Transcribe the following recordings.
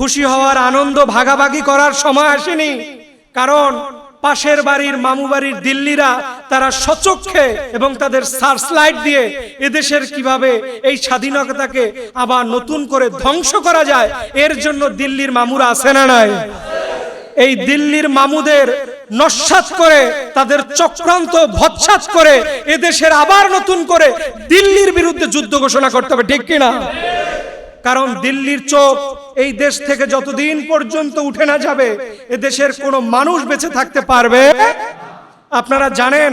খুশি হওয়ার আনন্দ ভাগাভাগি করার সময় আসেনি। কারণ পাশের বাড়ির মামু বাড়ির দিল্লিরা তারা সচক্ষে এবং তাদের সার্চ লাইট দিয়ে এদেশের কীভাবে এই স্বাধীনতাকে আবার নতুন করে ধ্বংস করা যায়, এর জন্য দিল্লির মামুরা আছে না নাই? এই দিল্লির মামুদের নস্বাত করে, তাদের চক্রান্ত ভৎসাত করে, এদেশের আবার নতুন করে দিল্লির বিরুদ্ধে যুদ্ধ ঘোষণা করতে হবে, ঠিক কিনা? কারণ দিল্লির চোখ এই দেশ থেকে যতদিন পর্যন্ত উঠে না যাবে, এ দেশের কোনো মানুষ বেঁচে থাকতে পারবে? আপনারা জানেন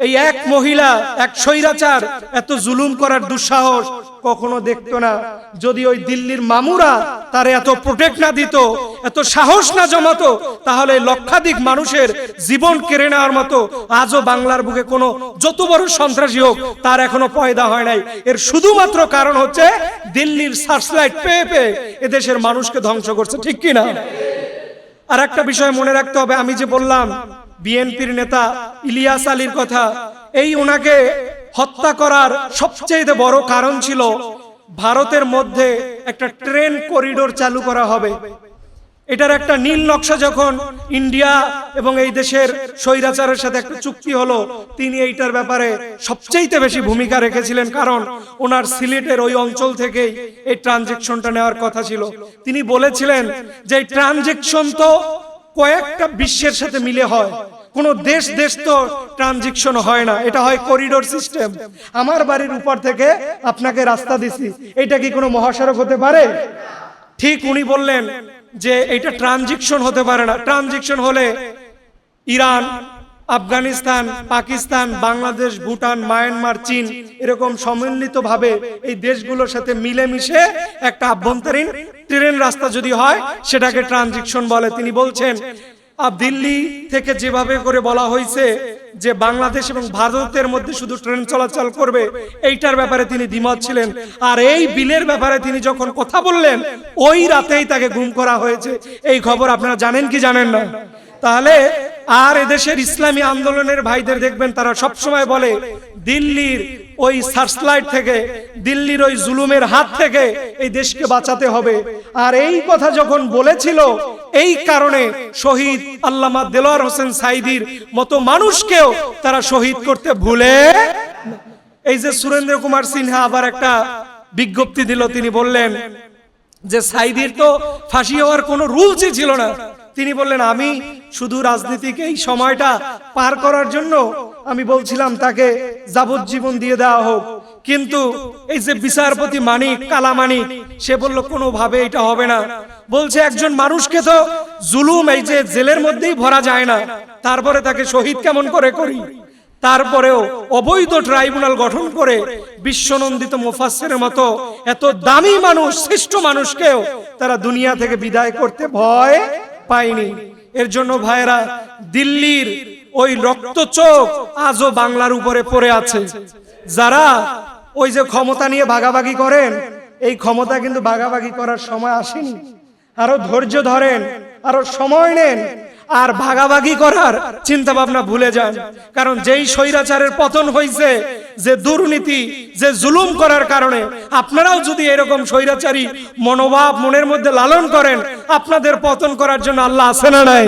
এই এক মহিলা, এক স্বৈরাচার, এত জুলুম করার দুঃসাহস কখনো দেখতো না। যদি ওই দিল্লির মামুরা তার এত প্রোটেক্ট না দিত, এত সাহস না জমাতো, তাহলে লক্ষাধিক মানুষের জীবন কেড়ে নেওয়ার মতো আজও বাংলার বুকে কোনো যত বড় সন্ত্রাসী হোক, তার এখনও পয়দা হয় নাই। এর শুধুমাত্র কারণ হচ্ছে দিল্লির সার্চলাইট পেয়ে পেয়ে এদেশের মানুষকে ধ্বংস করছে, ঠিক কিনা? আর একটা বিষয় মনে রাখতে হবে, আমি যে বললাম বিএনপির নেতা ইলিয়াস আলীর কথা, এই ওনাকে হত্যা করার সবচেয়ে বড় কারণ ছিল ভারতের মধ্যে একটা ট্রেন করিডোর চালু করা হবে। এটার একটা নীল নকশা যখন ইন্ডিয়া এবং এই দেশের স্বৈরাচারের সাথে একটা চুক্তি হলো, তিনি এইটার ব্যাপারে সবচেয়ে বেশি ভূমিকা রেখেছিলেন কারণ ওনার সিলেটের ওই অঞ্চল থেকেই এই ট্রানজেকশনটা নেওয়ার কথা ছিল। তিনি বলেছিলেন যে, এই ট্রানজেকশন তো কয়েকটা বিশ্বের সাথে মিলে হয়। কোন দেশ দেশ তো ট্রানজেকশন হয় না। এটা হয় করিডোর সিস্টেম আমার বাড়ির উপর থেকে আপনাকে রাস্তা দিছি। এটা কি কোনো মহাসড়ক হতে পারে? ঠিক উনি বললেন যে এটা ট্রানজেকশন হতে পারে না। ট্রানজেকশন হলে ইরান আফগানিস্তান, পাকিস্তান, বাংলাদেশ, ভুটান, মায়ানমার, চীন এরকম সম্মিলিতভাবে এই দেশগুলোর সাথে মিলেমিশে একটা আভ্যন্তরীণ ট্রেন রাস্তা যদি হয়, সেটাকে ট্রানজেকশন বলে। তিনি বলছেন আর দিল্লি থেকে যেভাবে করে বলা হয়েছে যে বাংলাদেশ এবং ভারতের মধ্যে শুধু ট্রেন চলাচল করবে, এইটার ব্যাপারে তিনি দ্বিমত ছিলেন। আর এই বিলের ব্যাপারে তিনি যখন কথা বললেন, ওই রাতেই তাকে গুম করা হয়েছে। এই খবর আপনারা জানেন কি জানেন না? তাহলে আর এদেশের ইসলামী আন্দোলনের ভাইদের দেখবেন, তারা সব সময় বলে, দিল্লির ওই সার্চলাইট থেকে, দিল্লির ওই জুলুমের হাত থেকে এই দেশকে বাঁচাতে হবে। আর এই কথা যখন বলেছিল, এই কারণে শহীদ আল্লামা দেলোয়ার হোসেন সাইদির মতো মানুষকেও তারা শহীদ করতে ভুলে এই যে সুরেন্দ্র কুমার সিনহা আবার একটা বিজ্ঞপ্তি দিল, তিনি বললেন যে সাইদির তো ফাঁসি হওয়ার কোনো রুলসই ছিল না। তিনি বললেন, আমি শুধু রাজনীতিকে এই সময়টা পার করার জন্য আমি বলছিলাম, তাকে যাবজ্জীবন দিয়ে দেওয়া হোক। কিন্তু এই যে বিচারপতি মানিক, কালা মানিক, সে বলল, কোনোভাবে এটা হবে না। বলছে, একজন মানুষকে তো জুলুম এই যে জেলের মধ্যেই ভরা যায় না। তারপরে তাকে শহীদ কেমন করে করি? তারপরেও অবৈধ ট্রাইব্যুনাল গঠন করে বিশ্বনন্দিত মুফাসসিরের মতো এত দামি মানুষ, শ্রেষ্ঠ মানুষকেও তারা দুনিয়া থেকে বিদায় করতে ভয় পায়নি এর জন্য ভাইরা দিল্লির ওই রক্ত চোখ আজও বাংলার উপরে পড়ে আছে। যারা ওই যে ক্ষমতা নিয়ে ভাগাভাগি করেন, এই ক্ষমতা কিন্তু ভাগাভাগি করার সময় আসেনি। আরও ধৈর্য ধরেন আরও সময় নেন আর ভাগাভাগি করার চিন্তা ভাবনা ভুলে যান। কারণ যেই স্বৈরাচারের পতন হয়েছে যে দুর্নীতি, যে জুলুম করার কারণে আপনারাও যদি এরকম স্বৈরাচারী মনোভাব মনের মধ্যে লালন করেন, আপনাদের পতন করার জন্য আল্লাহ আছে না নাই?